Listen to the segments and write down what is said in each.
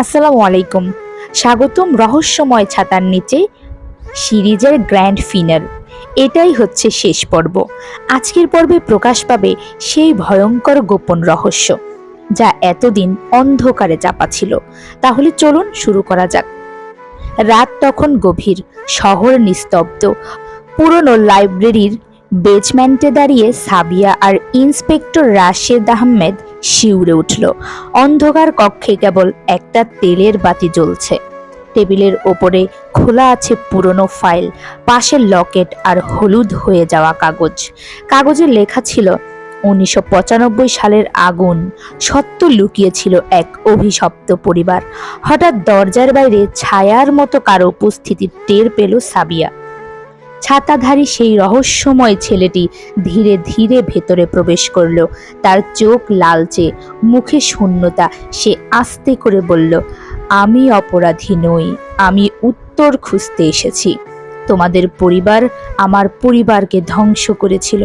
আসসালামু আলাইকুম। স্বাগতম রহস্যময় ছাতার নিচে সিরিজের গ্র্যান্ড ফিনাল। এটাই হচ্ছে শেষ পর্ব। আজকের পর্বে প্রকাশ পাবে সেই ভয়ঙ্কর গোপন রহস্য, যা এতদিন অন্ধকারে চাপা ছিল। তাহলে চলুন শুরু করা যাক। রাত তখন গভীর, শহর নিস্তব্ধ। পুরনো লাইব্রেরির বেজমেন্টে দাঁড়িয়ে সাবিয়া আর ইন্সপেক্টর রাশেদ আহমেদ শিউরে উঠল। অন্ধকার কক্ষে কেবল একটা তেলের বাতি জ্বলছে। টেবিলের ওপরে খোলা আছে পুরনো ফাইল, পাশে লকেট আর হলুদ হয়ে যাওয়া কাগজ। কাগজে লেখা ছিল, উনিশশো পঁচানব্বই সালের আগুন, সত্য লুকিয়েছিল এক অভিশপ্ত পরিবার। হঠাৎ দরজার বাইরে ছায়ার মতো কারও উপস্থিতি টের পেল সাবিয়া। ছাতাধারী সেই রহস্যময় ছেলেটি ধীরে ধীরে ভেতরে প্রবেশ করল। তার চোখ লালচে, মুখে শূন্যতা। সে আস্তে করে বলল, আমি অপরাধী নই, আমি উত্তর খুঁজতে এসেছি। তোমাদের পরিবার আমার পরিবারকে ধ্বংস করেছিল।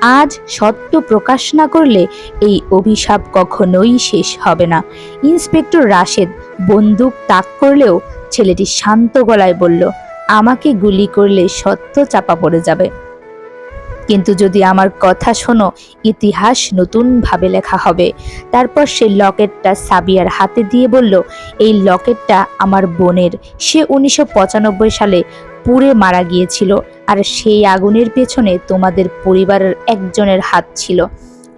আজ সত্য প্রকাশ না করলে এই অভিশাপ কখনোই শেষ হবে না। ইন্সপেক্টর রাশেদ বন্দুক তাক করলেও ছেলেটি শান্ত গলায় বলল আমাকে গুলি করলে সত্য চাপা পড়ে যাবে। কিন্তু যদি আমার কথা শোনো, ইতিহাস নতুনভাবে লেখা হবে। তারপর সে লকেটটা সাবিয়ার হাতে দিয়ে বলল, এই লকেটটা আমার বোনের। সে উনিশশো পঁচানব্বই সালে পুড়ে মারা গিয়েছিল, আর সেই আগুনের পেছনে তোমাদের পরিবারের একজনের হাত ছিল।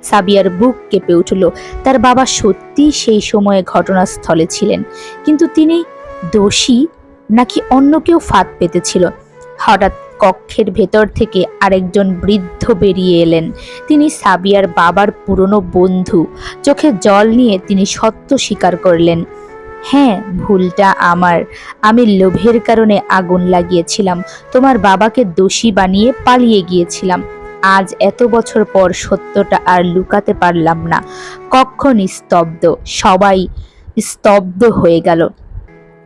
সাবিয়ার বুক কেঁপে উঠল। তার বাবা সত্যি সেই সময়ে ঘটনাস্থলে ছিলেন। কিন্তু তিনি দোষী নাকি অন্য কেউ ফাঁদ পেতেছিল? হঠাৎ কক্ষের ভেতর থেকে আরেকজন বৃদ্ধ বেরিয়ে এলেন। তিনি সাবিয়ার বাবার পুরনো বন্ধু। চোখে জল নিয়ে তিনি সত্য স্বীকার করলেন হ্যাঁ ভুলটা আমার। আমি লোভের কারণে আগুন লাগিয়েছিলাম। তোমার বাবাকে দোষী বানিয়ে পালিয়ে গিয়েছিলাম। আজ এত বছর পর সত্যটা আর লুকাতে পারলাম না। কক্ষ নিস্তব্ধ। সবাই স্তব্ধ হয়ে গেল।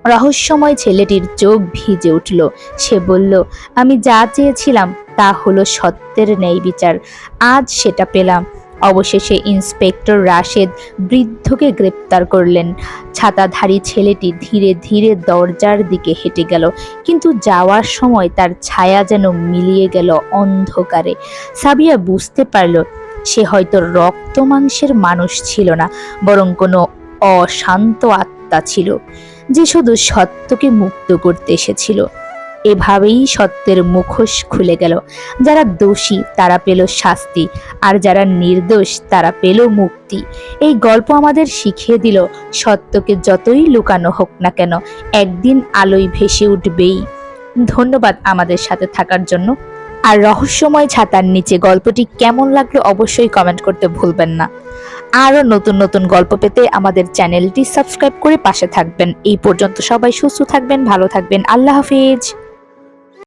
রহস্যময় ছেলেটির চোখ ভিজে উঠল। সে বলল, আমি যা চেয়েছিলাম, তা হলো সত্যের ন্যায় বিচার। আজ সেটা পেলাম। অবশেষে ইন্সপেক্টর রাশেদ বৃদ্ধকে গ্রেপ্তার করলেন। ছাতাধারী ছেলেটি ধীরে ধীরে দরজার দিকে হেঁটে গেল, কিন্তু যাওয়ার সময় তার ছায়া যেন মিলিয়ে গেল অন্ধকারে। সাবিয়া বুঝতে পারল, সে হয়তো রক্ত মাংসের মানুষ ছিল না, বরং কোনো অশান্ত আত্মা ছিল। যে শুধু সত্যকে মুক্ত করতে এসেছিল। এভাবেই সত্যের মুখোশ খুলে গেল। যারা দোষী, তারা পেল শাস্তি, আর যারা নির্দোষ, তারা পেল মুক্তি। এই গল্প আমাদের শিখিয়ে দিল সত্যকে যতই লুকানো হোক না কেন, একদিন আলোয় ভেসে উঠবেই। ধন্যবাদ আমাদের সাথে থাকার জন্য। আর রহস্যময় ছাতার নিচে গল্পটি কেমন লাগল অবশ্যই কমেন্ট করতে ভুলবেন না। আরও নতুন নতুন গল্প পেতে আমাদের চ্যানেলটি সাবস্ক্রাইব করে পাশে থাকবেন। এই পর্যন্ত সবাই সুস্থ থাকবেন, ভালো থাকবেন। আল্লাহ হাফিজ।